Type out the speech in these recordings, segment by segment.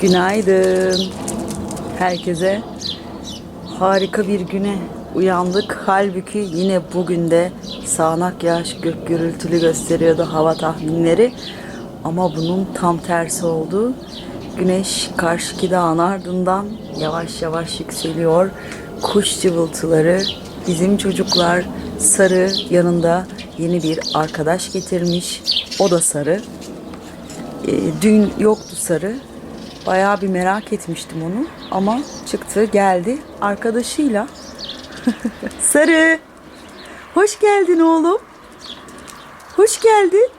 Günaydın. Herkese harika bir güne uyandık. Halbuki yine bugün de sağanak yağış gök gürültülü gösteriyordu hava tahminleri. Ama bunun tam tersi oldu. Güneş karşıki dağın ardından yavaş yavaş yükseliyor. Kuş cıvıltıları, bizim çocuklar sarı yanında yeni bir arkadaş getirmiş. O da sarı. E, dün yoktu sarı. Bayağı bir merak etmiştim onu ama çıktı geldi arkadaşıyla. sarı. Hoş geldin oğlum. Hoş geldin.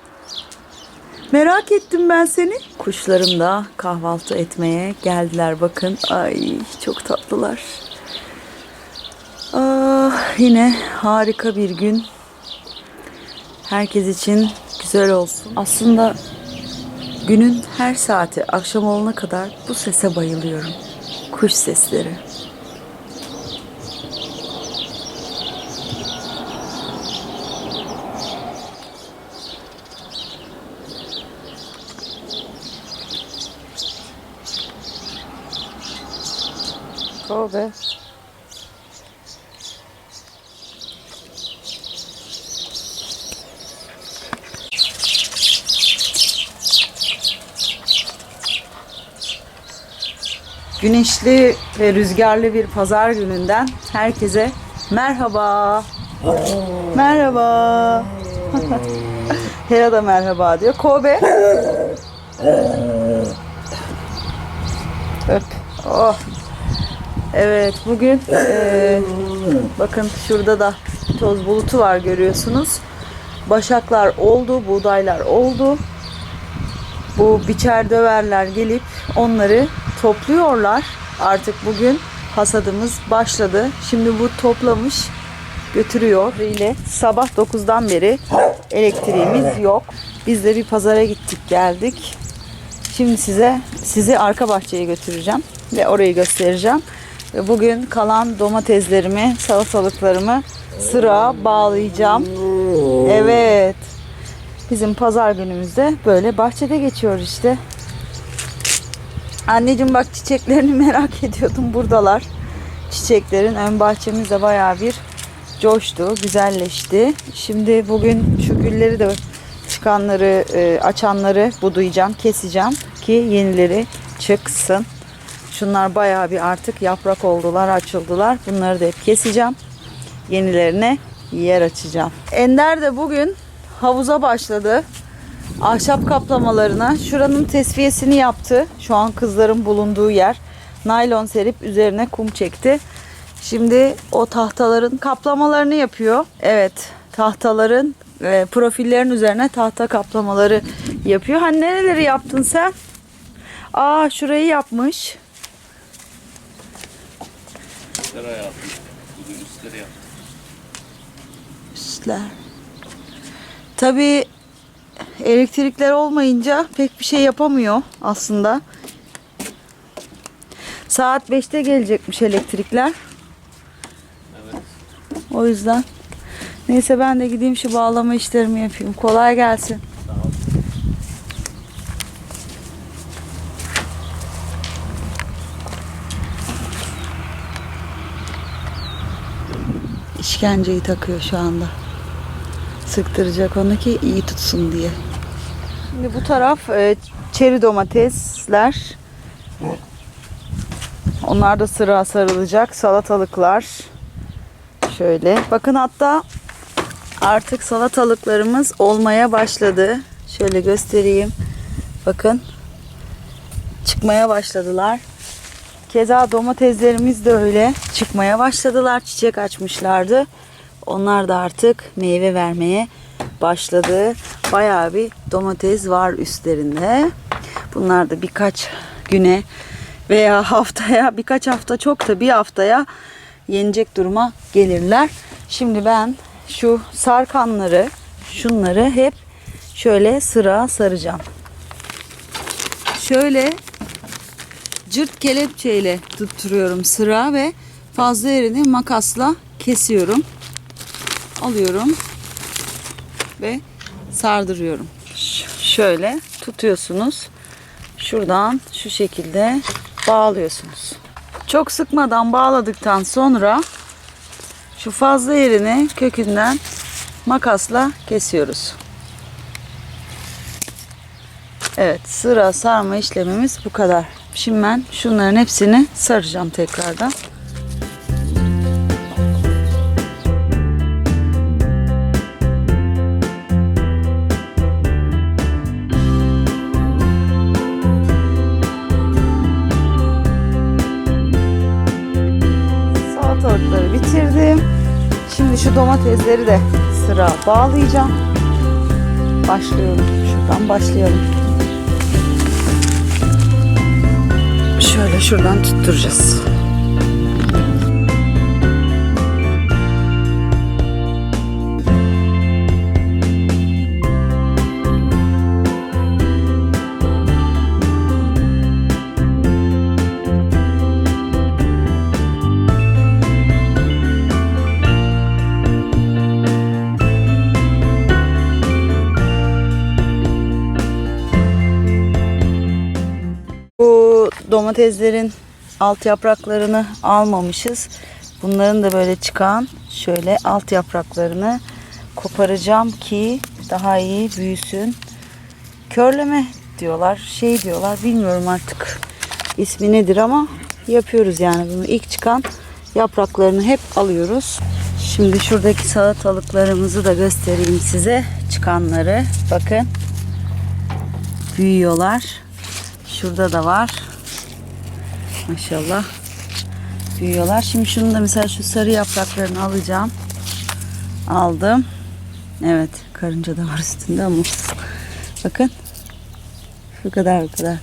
Merak ettim ben seni. Kuşlarım da kahvaltı etmeye geldiler bakın. Ay çok tatlılar. Ah, yine harika bir gün. Herkes için güzel olsun. Aslında Günün her saati akşam olana kadar bu sese bayılıyorum. Kuş sesleri. Kobe. Güneşli ve rüzgarlı bir pazar gününden herkese merhaba. merhaba. Hera da merhaba diyor. Kobe. Öp. Oh. Evet bugün eee, bakın şurada da toz bulutu var görüyorsunuz. Başaklar oldu, buğdaylar oldu bu biçer döverler gelip onları topluyorlar. Artık bugün hasadımız başladı. Şimdi bu toplamış götürüyor ile sabah 9'dan beri elektriğimiz yok. Biz de bir pazara gittik geldik. Şimdi size sizi arka bahçeye götüreceğim ve orayı göstereceğim. Bugün kalan domateslerimi, salatalıklarımı sıra bağlayacağım. Evet. Bizim pazar günümüzde böyle bahçede geçiyor işte. Anneciğim bak çiçeklerini merak ediyordum. Buradalar. Çiçeklerin ön bahçemizde bayağı bir coştu, güzelleşti. Şimdi bugün şu gülleri de çıkanları, e, açanları budayacağım, keseceğim ki yenileri çıksın. Şunlar bayağı bir artık yaprak oldular, açıldılar. Bunları da hep keseceğim. Yenilerine yer açacağım. Ender de bugün havuza başladı. Ahşap kaplamalarına şuranın tesviyesini yaptı. Şu an kızların bulunduğu yer. Naylon serip üzerine kum çekti. Şimdi o tahtaların kaplamalarını yapıyor. Evet, tahtaların e, profillerin üzerine tahta kaplamaları yapıyor. Hani nereleri yaptın sen? Aa şurayı yapmış. Üstleri yaptım. Üstler. Tabii elektrikler olmayınca pek bir şey yapamıyor aslında. Saat 5'te gelecekmiş elektrikler. Evet. O yüzden. Neyse ben de gideyim şu bağlama işlerimi yapayım. Kolay gelsin. Sağ ol. İşkenceyi takıyor şu anda. Sıktıracak onu ki iyi tutsun diye. Şimdi bu taraf e, çeri domatesler. Onlar da sıra sarılacak. Salatalıklar. Şöyle. Bakın hatta artık salatalıklarımız olmaya başladı. Şöyle göstereyim. Bakın. Çıkmaya başladılar. Keza domateslerimiz de öyle çıkmaya başladılar. Çiçek açmışlardı. Onlar da artık meyve vermeye başladı. Bayağı bir domates var üstlerinde. Bunlar da birkaç güne veya haftaya birkaç hafta çok da bir haftaya yenecek duruma gelirler. Şimdi ben şu sarkanları şunları hep şöyle sıra saracağım. Şöyle cırt kelepçeyle tutturuyorum sıra ve fazla yerini makasla kesiyorum. Alıyorum ve sardırıyorum. Ş- Şöyle tutuyorsunuz. şuradan şu şekilde bağlıyorsunuz. Çok sıkmadan bağladıktan sonra şu fazla yerini kökünden makasla kesiyoruz. Evet sıra sarma işlemimiz bu kadar. Şimdi ben şunların hepsini saracağım tekrardan. Şimdi şu domatesleri de sıra bağlayacağım. Başlıyorum. Şuradan başlayalım. Şöyle şuradan tutturacağız. Domateslerin alt yapraklarını almamışız. Bunların da böyle çıkan şöyle alt yapraklarını koparacağım ki daha iyi büyüsün. Körleme diyorlar, şey diyorlar bilmiyorum artık ismi nedir ama yapıyoruz yani bunu. İlk çıkan yapraklarını hep alıyoruz. Şimdi şuradaki salatalıklarımızı da göstereyim size. Çıkanları bakın. Büyüyorlar. Şurada da var. Maşallah. Büyüyorlar. Şimdi şunu da mesela şu sarı yapraklarını alacağım. Aldım. Evet. Karınca da var üstünde ama bakın. Şu kadar bu kadar.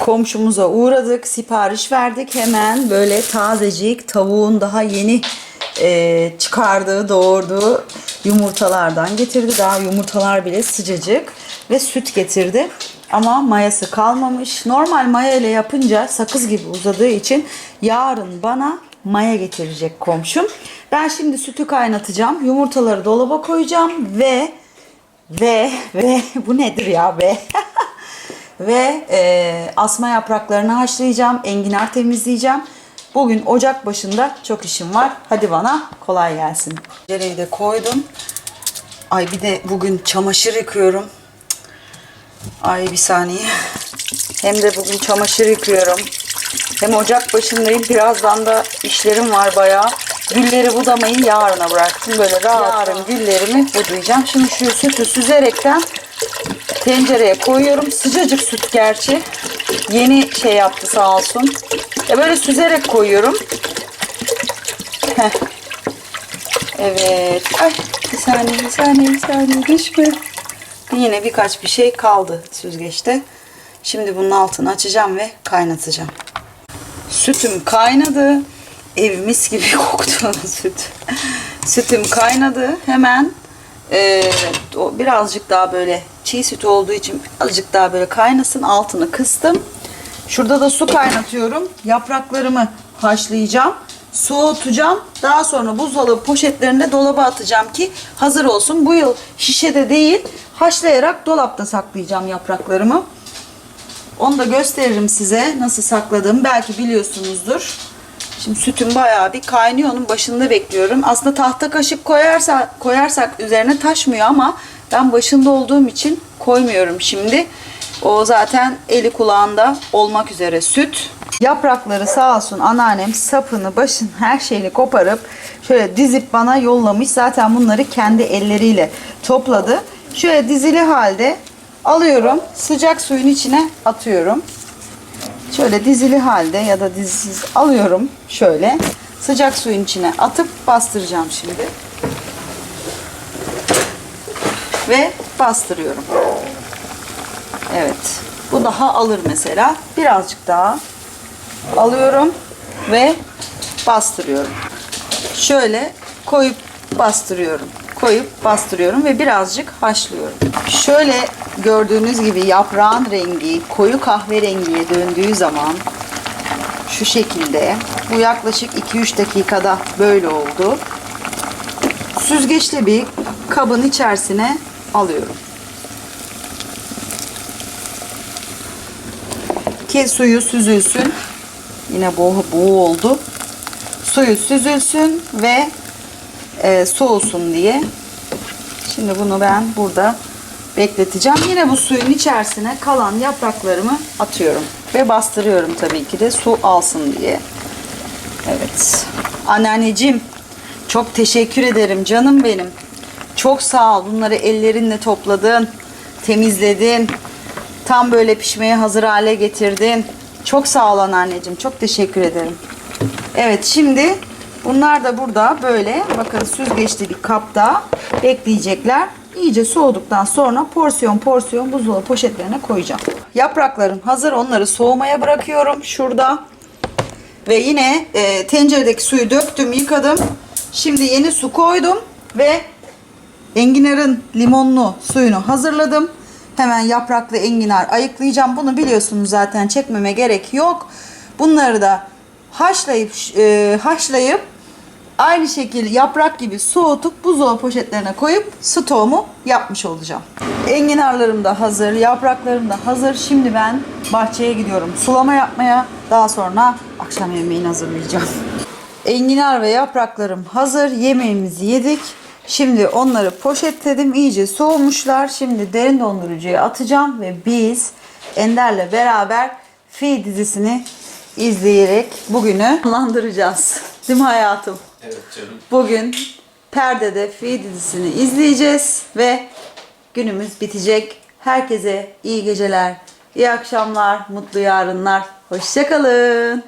Komşumuza uğradık. Sipariş verdik. Hemen böyle tazecik tavuğun daha yeni e, çıkardığı, doğurduğu yumurtalardan getirdi. Daha yumurtalar bile sıcacık ve süt getirdi. Ama mayası kalmamış. Normal maya ile yapınca sakız gibi uzadığı için yarın bana maya getirecek komşum. Ben şimdi sütü kaynatacağım. Yumurtaları dolaba koyacağım ve ve ve bu nedir ya be? ve e, asma yapraklarını haşlayacağım. Enginar temizleyeceğim. Bugün ocak başında çok işim var. Hadi bana kolay gelsin. Tencereyi de koydum. Ay bir de bugün çamaşır yıkıyorum. Ay bir saniye. Hem de bugün çamaşır yıkıyorum. Hem ocak başındayım. Birazdan da işlerim var bayağı. Gülleri budamayı yarına bıraktım. Böyle rahat. Yarın güllerimi budayacağım. Şimdi şu sütü süzerekten tencereye koyuyorum. Sıcacık süt gerçi. Yeni şey yaptı sağ olsun. Ya böyle süzerek koyuyorum. Heh. Evet. Ay bir saniye bir saniye bir saniye düşme. Yine birkaç bir şey kaldı süzgeçte. Şimdi bunun altını açacağım ve kaynatacağım. Sütüm kaynadı. Ev mis gibi koktu süt. Sütüm kaynadı. Hemen e, o birazcık daha böyle çiğ süt olduğu için birazcık daha böyle kaynasın. Altını kıstım. Şurada da su kaynatıyorum. Yapraklarımı haşlayacağım. Soğutacağım. Daha sonra buzdolabı poşetlerinde dolaba atacağım ki hazır olsun. Bu yıl şişede değil haşlayarak dolapta saklayacağım yapraklarımı. Onu da gösteririm size nasıl sakladığımı. Belki biliyorsunuzdur. Şimdi sütüm bayağı bir kaynıyor. Onun başında bekliyorum. Aslında tahta kaşık koyarsak, koyarsak üzerine taşmıyor ama ben başında olduğum için koymuyorum şimdi. O zaten eli kulağında olmak üzere süt. Yaprakları sağ olsun anneannem sapını, başın her şeyini koparıp şöyle dizip bana yollamış. Zaten bunları kendi elleriyle topladı. Şöyle dizili halde alıyorum. Sıcak suyun içine atıyorum. Şöyle dizili halde ya da dizisiz alıyorum şöyle. Sıcak suyun içine atıp bastıracağım şimdi. Ve bastırıyorum. Evet. Bu daha alır mesela. Birazcık daha alıyorum ve bastırıyorum. Şöyle koyup bastırıyorum. Koyup bastırıyorum ve birazcık haşlıyorum. Şöyle gördüğünüz gibi yaprağın rengi koyu kahverengiye döndüğü zaman şu şekilde bu yaklaşık 2-3 dakikada böyle oldu. Süzgeçle bir kabın içerisine alıyorum. ki suyu süzülsün. Yine boğu, boğu oldu. Suyu süzülsün ve e, soğusun diye. Şimdi bunu ben burada bekleteceğim. Yine bu suyun içerisine kalan yapraklarımı atıyorum. Ve bastırıyorum tabii ki de su alsın diye. Evet. Anneanneciğim çok teşekkür ederim canım benim. Çok sağ ol. Bunları ellerinle topladın, temizledin. Tam böyle pişmeye hazır hale getirdin. Çok sağ ol anneanneciğim. Çok teşekkür ederim. Evet şimdi bunlar da burada böyle bakın süzgeçli bir kapta bekleyecekler. İyice soğuduktan sonra porsiyon porsiyon buzdolabı poşetlerine koyacağım. Yapraklarım hazır. Onları soğumaya bırakıyorum şurada. Ve yine e, tenceredeki suyu döktüm, yıkadım. Şimdi yeni su koydum ve enginarın limonlu suyunu hazırladım. Hemen yapraklı enginar ayıklayacağım. Bunu biliyorsunuz zaten çekmeme gerek yok. Bunları da haşlayıp e, haşlayıp aynı şekilde yaprak gibi soğutup buzdolabı poşetlerine koyup stoğumu yapmış olacağım. Enginarlarım da hazır, yapraklarım da hazır. Şimdi ben bahçeye gidiyorum sulama yapmaya. Daha sonra akşam yemeğini hazırlayacağım. Enginar ve yapraklarım hazır. Yemeğimizi yedik. Şimdi onları poşetledim. İyice soğumuşlar. Şimdi derin dondurucuya atacağım ve biz Ender'le beraber Fi dizisini izleyerek bugünü sonlandıracağız. Değil mi hayatım? Bugün perdede Fi dizisini izleyeceğiz ve günümüz bitecek. Herkese iyi geceler, iyi akşamlar, mutlu yarınlar. Hoşçakalın.